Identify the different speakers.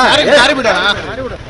Speaker 1: sorry sorry
Speaker 2: sorry